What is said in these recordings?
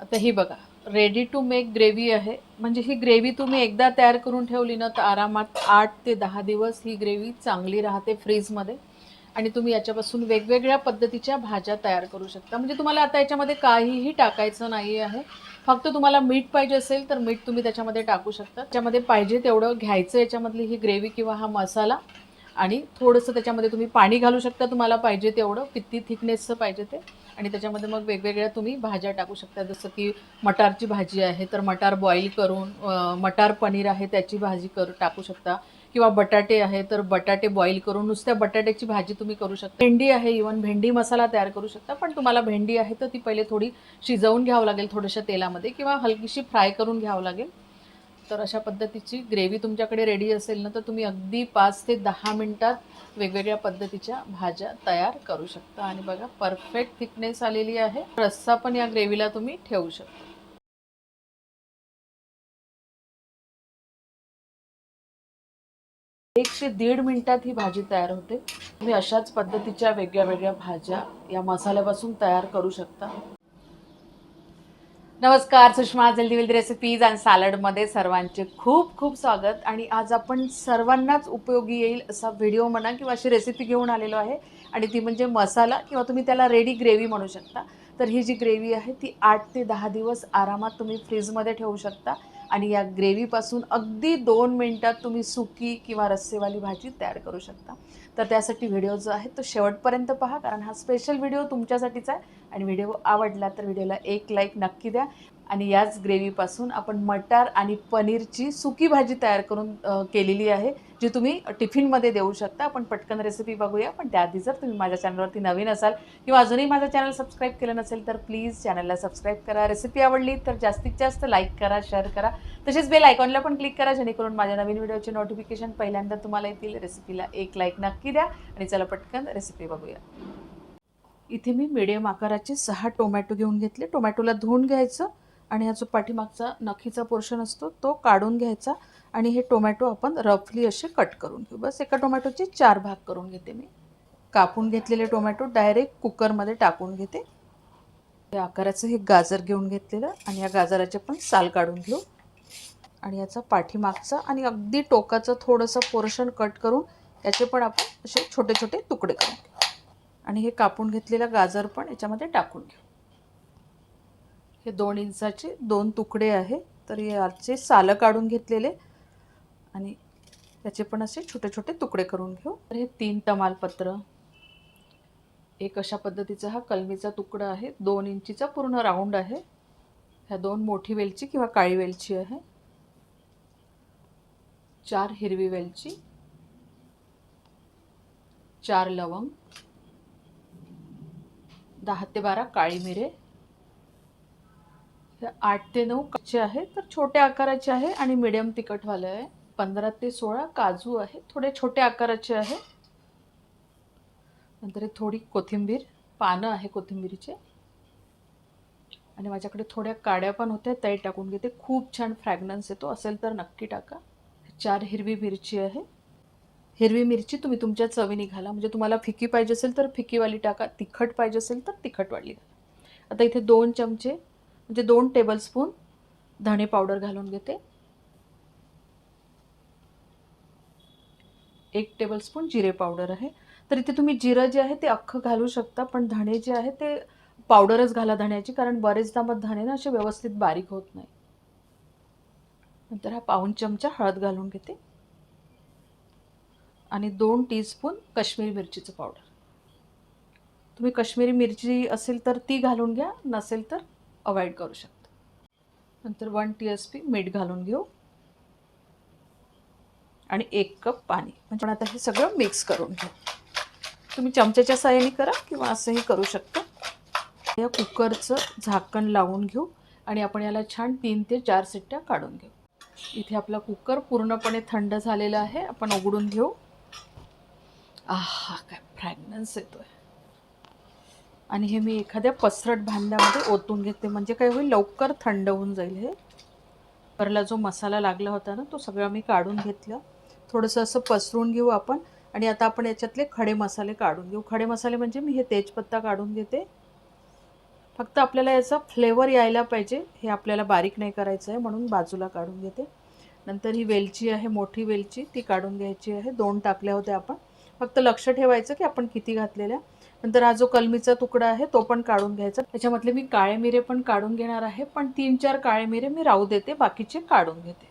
आता ही बघा ready to make gravy आहे. म्हणजे ही ग्रेव्ही तुम्ही एकदा तयार करून ठेवली ना तर आरामात आठ ते दहा दिवस ही ग्रेव्ही चांगली राहते फ्रीजमध्ये आणि तुम्ही याच्यापासून वेगवेगळ्या पद्धतीच्या भाज्या तयार करू शकता. म्हणजे तुम्हाला आता याच्यामध्ये काहीही टाकायचं नाही आहे. फक्त तुम्हाला मीठ पाहिजे असेल तर मीठ तुम्ही त्याच्यामध्ये टाकू शकता. त्याच्यामध्ये पाहिजे तेवढं घ्यायचं याच्यामधली ही ग्रेव्ही किंवा हा मसाला. आणि थोडंसं त्याच्यामध्ये तुम्ही पाणी घालू शकता तुम्हाला पाहिजे तेवढं. किती थिकनेसचं पाहिजे ते. आणि त्याच्यामध्ये मग वेगवेगळ्या तुम्ही भाज्या टाकू शकता. जसं की मटारची भाजी आहे तर मटार बॉईल करून मटार पनीर आहे त्याची भाजी करू टाकू शकता. किंवा बटाटे आहे तर बटाटे बॉईल करून नुसत्या बटाट्याची भाजी तुम्ही करू शकता. भेंडी आहे इवन भेंडी मसाला तयार करू शकता पण तुम्हाला भेंडी आहे तर ती पहिले थोडी शिजवून घ्यावं लागेल थोड्याशा तेलामध्ये किंवा हलकीशी फ्राय करून घ्यावं लागेल. तर अशा पद्धतीची ग्रेव्ही तुमच्याकडे रेडी असेल ना तर तुम्ही अगदी पाच ते दहा मिनटात वेगवेगळ्या पद्धतीच्या भाज्या तयार करू शकता. आणि बघा परफेक्ट थिकनेस आलेली आहे. रस्सा पण या ग्रेव्हीला तुम्ही ठेवू शकता. एक ते दीड मिनिटात ही भाजी तयार होते. तुम्ही अशाच पद्धतीच्या वेगळ्या वेगळ्या भाज्या या मसाल्यापासून तयार करू शकता. नमस्कार सुषमा जल्दी विल्दी रेसिपीज अँड सॅलडमध्ये सर्वांचे खूप खूप स्वागत. आणि आज आपण सर्वांनाच उपयोगी येईल असा व्हिडिओ म्हणा किंवा अशी रेसिपी घेऊन आलेलो आहे. आणि ती म्हणजे मसाला किंवा तुम्ही त्याला रेडी ग्रेव्ही म्हणू शकता. तर ही जी ग्रेव्ही आहे ती आठ ते दहा दिवस आरामात तुम्ही फ्रीजमध्ये ठेवू शकता. आणि या ग्रेव्हीपासून अगदी दोन मिनटात तुम्ही सुकी किंवा रस्सेवाली भाजी तयार करू शकता. तर त्यासाठी व्हिडिओ जो आहे तो शेवटपर्यंत पहा कारण हा स्पेशल व्हिडिओ तुमच्यासाठीचा आहे. आणि व्हिडिओ आवडला तर व्हिडिओला एक लाईक नक्की द्या. आणि याच ग्रेव्हीपासून आपण मटार आणि पनीरची सुकी भाजी तयार करून केलेली आहे जी तुम्ही टिफिनमध्ये देऊ शकता. आपण पटकन रेसिपी बघूया. पण त्याआधी जर तुम्ही माझ्या चॅनलवरती नवीन असाल किंवा अजूनही माझं चॅनल सबस्क्राईब केलं नसेल तर प्लीज चॅनलला सबस्क्राईब करा. रेसिपी आवडली तर जास्तीत जास्त लाईक करा शेअर करा. तसेच बेल आयकॉनला पण क्लिक करा जेणेकरून माझ्या नवीन व्हिडिओचे नोटिफिकेशन पहिल्यांदा तुम्हाला येतील. रेसिपीला एक लाईक नक्की द्या. आणि चला पटकन रेसिपी बघूया. इथे मी मिडियम आकाराचे सहा टोमॅटो घेऊन घेतले. टोमॅटोला धुवून घ्यायचं. आणि हा जो पाठीमागचा नखीचा पोर्शन असतो तो काढून घ्यायचा आणि हे टोमॅटो आपण रफली असे कट करून घेऊ. बस एका टोमॅटोचे चार भाग करून घेते मी. कापून घेतलेले टोमॅटो डायरेक्ट कुकरमध्ये टाकून घेते. या आकाराचं हे गाजर घेऊन घेतलेलं आणि या गाजराचे पण साल काढून घेऊ. आणि याचा पाठीमागचा आणि अगदी टोकाचं थोडंसं पोर्शन कट करून याचे पण आपण असे छोटे छोटे तुकडे करून घेऊ. आणि हे कापून घेतलेलं गाजर पण याच्यामध्ये टाकून घेऊ. हे दोन इंचाचे दोन तुकडे आहे. तर याचे सालं काढून घेतलेले. आणि त्याचे पण असे छोटे छोटे तुकडे करून घेऊ. तर हे तीन तमालपत्र. एक अशा पद्धतीचा हा कलमीचा तुकडा आहे. दोन इंचीचा पूर्ण राऊंड आहे. ह्या दोन मोठी वेलची किंवा काळी वेलची आहे. चार हिरवी वेलची. चार लवंग. दहा ते बारा काळी मिरे. आठ ते नऊ कच्चे आहे तर छोट्या आकाराचे आहे आणि मिडियम तिखटवाले आहे. पंधरा ते सोळा काजू आहे थोडे छोट्या आकाराचे आहे. नंतर हे थोडी कोथिंबीर पानं आहे कोथिंबीरीचे. आणि माझ्याकडे थोड्या काड्या पण होत्या त्याही टाकून घेते. खूप छान फ्रॅग्रन्स येतो असेल तर नक्की टाका. चार हिरवी मिरची आहे. हिरवी मिरची तुम्ही तुमच्या चवीने घाला. म्हणजे तुम्हाला फिकी पाहिजे असेल तर फिकीवाली टाका तिखट पाहिजे असेल तर तिखटवाली घाला. आता इथे दोन चमचे म्हणजे दोन टेबलस्पून धणे पावडर घालून घेते. एक टेबलस्पून जिरे पावडर आहे. तर इथे तुम्ही जिरं जे आहे ते अख्खं घालू शकता पण धणे जे आहे ते पावडरच घाला धण्याची कारण बरेचदा मग धणे ना असे व्यवस्थित बारीक होत नाही. नंतर हा पाऊण चमचा हळद घालून घेते. आणि दोन टीस्पून काश्मीरी मिरचीचं पावडर तुम्ही काश्मीरी मिरची असेल तर ती घालून घ्या नसेल तर अवॉइड करू शकता. नंतर वन टी एस पी मीठ घालून घेऊ. आणि एक कप पाणी. म्हणजे आता हे सगळं मिक्स करून घेऊ. तुम्ही चमच्याच्या साह्याने करा किंवा असंही करू शकता. या कुकरचं झाकण लावून घेऊ आणि आपण याला छान तीन ते चार सिट्ट्या काढून घेऊ. इथे आपला कुकर पूर्णपणे थंड झालेला आहे. आपण उघडून घेऊ. आहा काय फ्रॅग्रन्स आहे आणि हे मी एखाद्या पसरट भांड्यामध्ये ओतून घेते. म्हणजे काय होईल लवकर थंड होऊन जाईल हे. परला जो मसाला लागला होता ना तो सगळा मी काढून घेतला. थोडंसं असं पसरून घेऊ आपण. आणि आता आपण याच्यातले खडे मसाले काढून घेऊ. खडे मसाले म्हणजे मी हे तेजपत्ता काढून घेते. फक्त आपल्याला याचा फ्लेवर यायला पाहिजे. हे आपल्याला बारीक नाही करायचं आहे म्हणून बाजूला काढून घेते. नंतर ही वेलची आहे मोठी वेलची ती काढून घ्यायची आहे. दोन टाकल्या होत्या आपण. फक्त लक्ष ठेवायचं की आपण किती घातलेल्या. नंतर हा जो कलमीचा तुकडा आहे तो पण काढून घ्यायचा. त्याच्यामधले मी काळे मिरे पण काढून घेणार आहे पण तीन चार काळे मिरे मी राहू देते बाकीचे काढून घेते.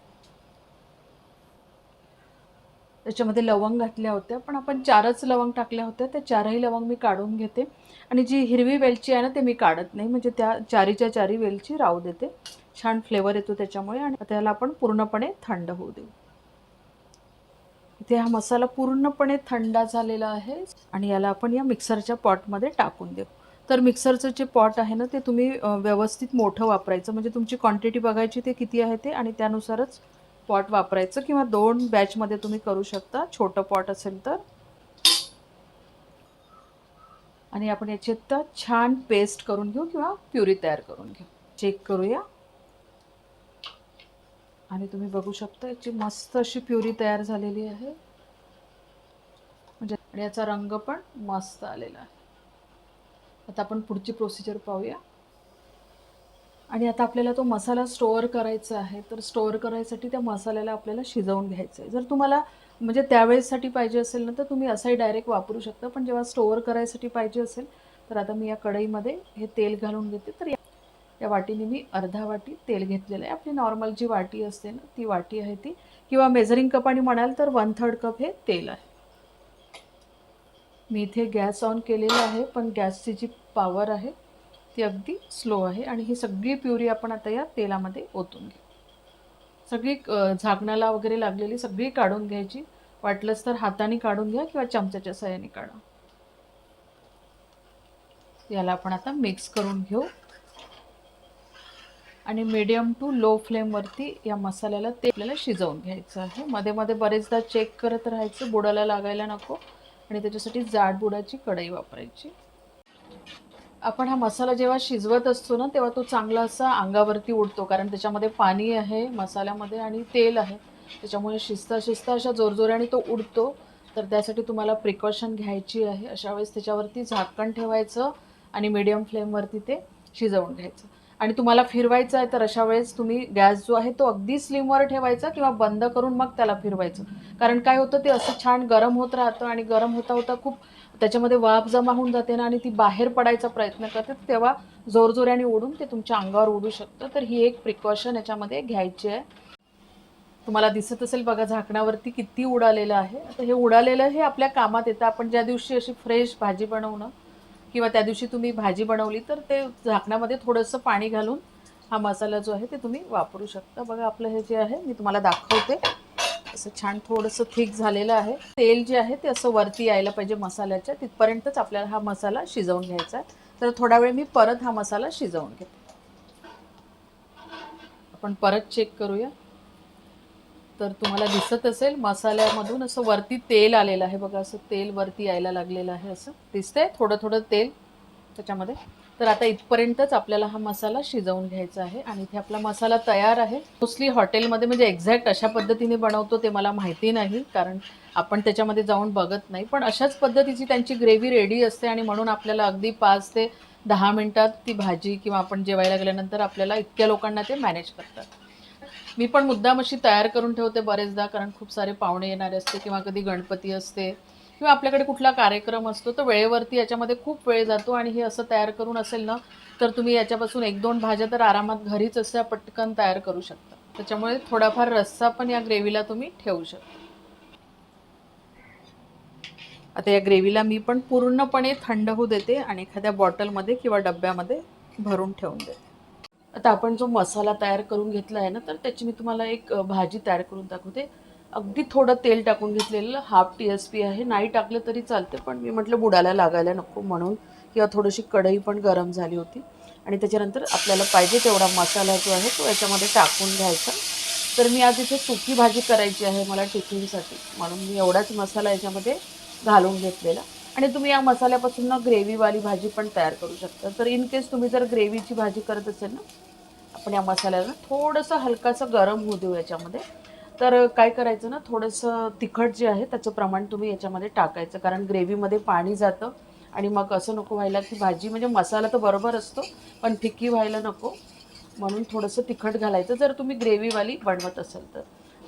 त्याच्यामध्ये लवंग घातल्या होत्या पण आपण चारच लवंग टाकल्या होत्या त्या चारही लवंग मी काढून घेते. आणि जी हिरवी वेलची आहे ना ते मी काढत नाही म्हणजे त्या चारीच्या चारी वेलची राहू देते. छान फ्लेवर येतो त्याच्यामुळे आणि त्याला आपण पूर्णपणे थंड होऊ देऊ. इथे हा मसाला पूर्णपणे थंडा झालेला आहे आणि याला आपण या मिक्सरच्या पॉटमध्ये टाकून देऊ. तर मिक्सरचं जे पॉट आहे ना ते तुम्ही व्यवस्थित मोठं वापरायचं. म्हणजे तुमची क्वांटिटी बघायची ते किती आहे ते आणि त्यानुसारच पॉट वापरायचं किंवा दोन बॅचमध्ये तुम्ही करू शकता. छोटं पॉट असेल तर. आणि आपण याची आता छान पेस्ट करून घेऊ किंवा प्युरी तयार करून घेऊ. चेक करूया. आणि तुम्ही बघू शकता याची मस्त अशी प्युरी तयार झालेली आहे. म्हणजे आणि याचा रंग पण मस्त आलेला आहे. आता आपण पुढची प्रोसिजर पाहूया. आणि आता आपल्याला तो मसाला स्टोअर करायचा आहे तर स्टोअर करायसाठी त्या मसाल्याला आपल्याला शिजवून घ्यायचं आहे. जर तुम्हाला म्हणजे त्यावेळेसाठी पाहिजे असेल ना तर तुम्ही असंही डायरेक्ट वापरू शकता. पण जेव्हा स्टोअर करायसाठी पाहिजे असेल तर आता मी या कढईमध्ये हे तेल घालून घेते. तर या वाटीने मी अर्धा वाटी तेल घेतलेलं आहे. आपली नॉर्मल जी वाटी असते ना ती वाटी आहे ती. किंवा मेजरिंग आणि म्हणाल तर वन थर्ड कप हे तेल आहे. मी इथे गॅस ऑन केलेला आहे पण गॅसची जी पॉवर आहे ती अगदी स्लो आहे आणि ही सगळी प्युरी आपण आता या तेलामध्ये ओतून घेऊ. सगळी झाकणाला वगैरे लागलेली सगळी काढून घ्यायची. वाटलंच तर हाताने काढून घ्या किंवा चमच्याच्या सहाय्याने काढा. याला आपण आता मिक्स करून घेऊ. आणि मीडियम टू लो फ्लेमवरती या मसाल्याला ते आपल्याला शिजवून घ्यायचं आहे. मध्ये मध्ये बरेचदा चेक करत राहायचं बुडाला लागायला नको आणि त्याच्यासाठी जाड बुडाची कढई वापरायची. आपण हा मसाला जेव्हा शिजवत असतो ना तेव्हा तो चांगला असा अंगावरती उडतो कारण त्याच्यामध्ये पाणी आहे मसाल्यामध्ये आणि तेल आहे. त्याच्यामुळे शिजता शिजता अशा जोरजोऱ्याने तो उडतो. तर त्यासाठी तुम्हाला प्रिकॉशन घ्यायची आहे. अशा वेळेस त्याच्यावरती झाकण ठेवायचं आणि मीडियम फ्लेमवरती ते शिजवून घ्यायचं. आणि तुम्हाला फिरवायचं आहे तर अशा वेळेस तुम्ही गॅस जो आहे तो अगदी स्लिमवर ठेवायचा किंवा बंद करून मग त्याला फिरवायचं. कारण काय होतं ते असं छान गरम होत राहतं आणि गरम होता होता खूप त्याच्यामध्ये वाफ जमा होऊन जाते ना आणि ती बाहेर पडायचा प्रयत्न करते तेव्हा जोरजोऱ्याने ओढून ते तुमच्या अंगावर उडू शकतं. तर ही एक प्रिकॉशन याच्यामध्ये घ्यायची आहे. तुम्हाला दिसत असेल बघा झाकणावरती किती उडालेलं आहे. आता हे उडालेलं हे आपल्या कामात येतं. आपण ज्या दिवशी अशी फ्रेश भाजी बनवणं किंवा त्या दिवशी तुम्ही भाजी बनवली तर ते झाकण्यामध्ये थोडंसं पाणी घालून हा मसाला जो आहे ते तुम्ही वापरू शकता. बघा आपलं हे जे आहे मी तुम्हाला दाखवते. असं छान थोडंसं थिक झालेलं आहे. तेल जे आहे ते असं वरती यायला पाहिजे मसाल्याच्या. तिथपर्यंतच आपल्याला हा मसाला शिजवून घ्यायचा आहे. तर थोडा वेळ मी परत हा मसाला शिजवून घेते. आपण परत चेक करूया. तर तुम्हाला दिसत असेल मसाल्यामधून असं वरती तेल आलेलं आहे बघा असं तेल वरती यायला लागलेलं आहे असं. दिसतंय? थोडं थोडं तेल त्याच्यामध्ये. तर आता इथपर्यंतच आपल्याला हा मसाला शिजवून घ्यायचा आहे आणि इथे आपला मसाला तयार आहे. मोस्टली हॉटेलमध्ये म्हणजे एक्झॅक्ट अशा पद्धतीने बनवतो ते मला माहिती नाही कारण आपण त्याच्यामध्ये जाऊन बघत नाही. पण अशाच पद्धतीची त्यांची ग्रेव्ही रेडी असते आणि म्हणून आपल्याला अगदी पाच ते दहा मिनटात ती भाजी किंवा आपण जेवायला गेल्यानंतर आपल्याला इतक्या लोकांना ते मॅनेज करतात. मी पण मुद्दाम अशी तयार करून ठेवते बरेचदा कारण खूप सारे पाहुणे येणारे असते किंवा कधी गणपती असते किंवा आपल्याकडे कुठला कार्यक्रम असतो तर वेळेवरती याच्यामध्ये खूप वेळ जातो आणि हे असं तयार करून असेल ना तर तुम्ही याच्यापासून एक दोन भाज्या तर आरामात घरीच अशा पटकन तयार करू शकता. त्याच्यामुळे थोडाफार रस्सा पण या ग्रेव्हीला तुम्ही ठेवू शकता. आता या ग्रेव्हीला मी पण पूर्णपणे थंड होऊ देते आणि एखाद्या बॉटलमध्ये किंवा डब्यामध्ये भरून ठेवून देते. आता आपण जो मसाला तयार करून घेतला आहे ना तर त्याची मी तुम्हाला एक भाजी तयार करून दाखवते. अगदी थोडं तेल टाकून घेतलेलं हाफ टी एस पी आहे. नाही टाकलं तरी चालते पण मी म्हटलं बुडाला लागायला नको म्हणून किंवा थोडीशी कढई पण गरम झाली होती. आणि त्याच्यानंतर आपल्याला पाहिजे तेवढा मसाला जो आहे तो याच्यामध्ये टाकून घ्यायचा. तर मी आज इथे सुकी भाजी करायची आहे मला टिफिनसाठी म्हणून मी एवढाच मसाला याच्यामध्ये घालून घेतलेला. आणि तुम्ही या मसाल्यापासून ना ग्रेव्हीवाली भाजी पण तयार करू शकता. तर इन केस तुम्ही जर ग्रेव्हीची भाजी करत असेल ना आपण या मसाल्याला थोडंसं हलकासं गरम होऊ देऊ याच्यामध्ये. तर काय करायचं ना थोडंसं तिखट जे आहे त्याचं प्रमाण तुम्ही याच्यामध्ये टाकायचं. कारण ग्रेव्हीमध्ये पाणी जातं आणि मग असं नको व्हायला की भाजी म्हणजे मसाला तर बरोबर असतो पण फिक्की व्हायला नको. म्हणून थोडंसं तिखट घालायचं जर तुम्ही ग्रेव्हीवाली बनवत असाल तर.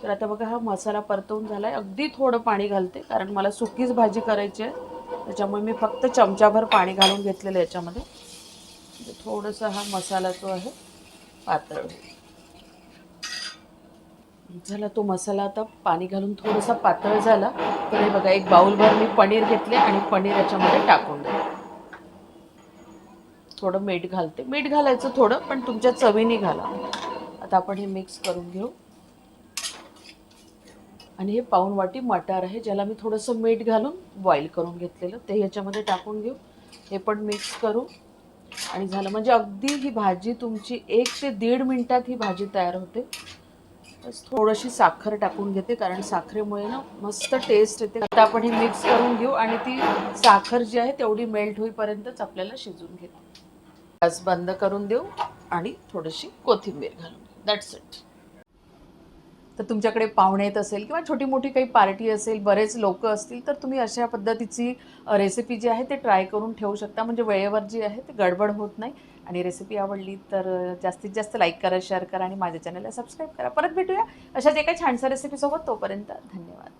तर आता बघा हा मसाला परतवून झाला आहे अगदी थोडं पाणी घालते कारण मला सुकीच भाजी करायची आहे. त्याच्यामुळे मी फक्त चमचाभर पाणी घालून घेतलेलं याच्यामध्ये. म्हणजे थोडंसं हा मसाला जो आहे पातळ. झाला तो मसाला आता पाणी घालून थोडासा पातळ झाला तर हे बघा एक बाउलभर मी पनीर घेतले आणि पनीर याच्यामध्ये टाकून दे थोडं मीठ घालते. मीठ घालायचं थोडं पण तुमच्या चवीने घाला. आता आपण हे मिक्स करून घेऊ. आणि हे पाऊन वाटी मटार आहे ज्याला मी थोडंसं मीठ घालून बॉईल करून घेतलेलं ते ह्याच्यामध्ये टाकून घेऊ. हे पण मिक्स करू. आणि झालं. म्हणजे अगदी ही भाजी तुमची एक ते दीड मिनिटात ही भाजी तयार होते. बस थोडीशी साखर टाकून घेते कारण साखरेमुळे ना मस्त टेस्ट येते. आता आपण हे मिक्स करून घेऊ आणि ती साखर जी आहे तेवढी मेल्ट होईपर्यंतच आपल्याला शिजून घेते. गॅस बंद करून देऊ आणि थोडीशी कोथिंबीर घालून दॅट्स इट तर तुमच्याकडे पाहुणे येत असेल किंवा छोटी मोठी काही पार्टी असेल बरेच लोक असतील तर तुम्ही अशा पद्धतीची रेसिपी जी आहे ते ट्राय करून ठेवू शकता. म्हणजे वेळेवर जी आहे ते गडबड होत नाही. आणि रेसिपी आवडली तर जास्तीत जास्त लाईक करा शेअर करा आणि माझ्या चॅनलला सबस्क्राईब करा. परत भेटूया अशाच एका छानशा रेसिपीसोबत तोपर्यंत धन्यवाद.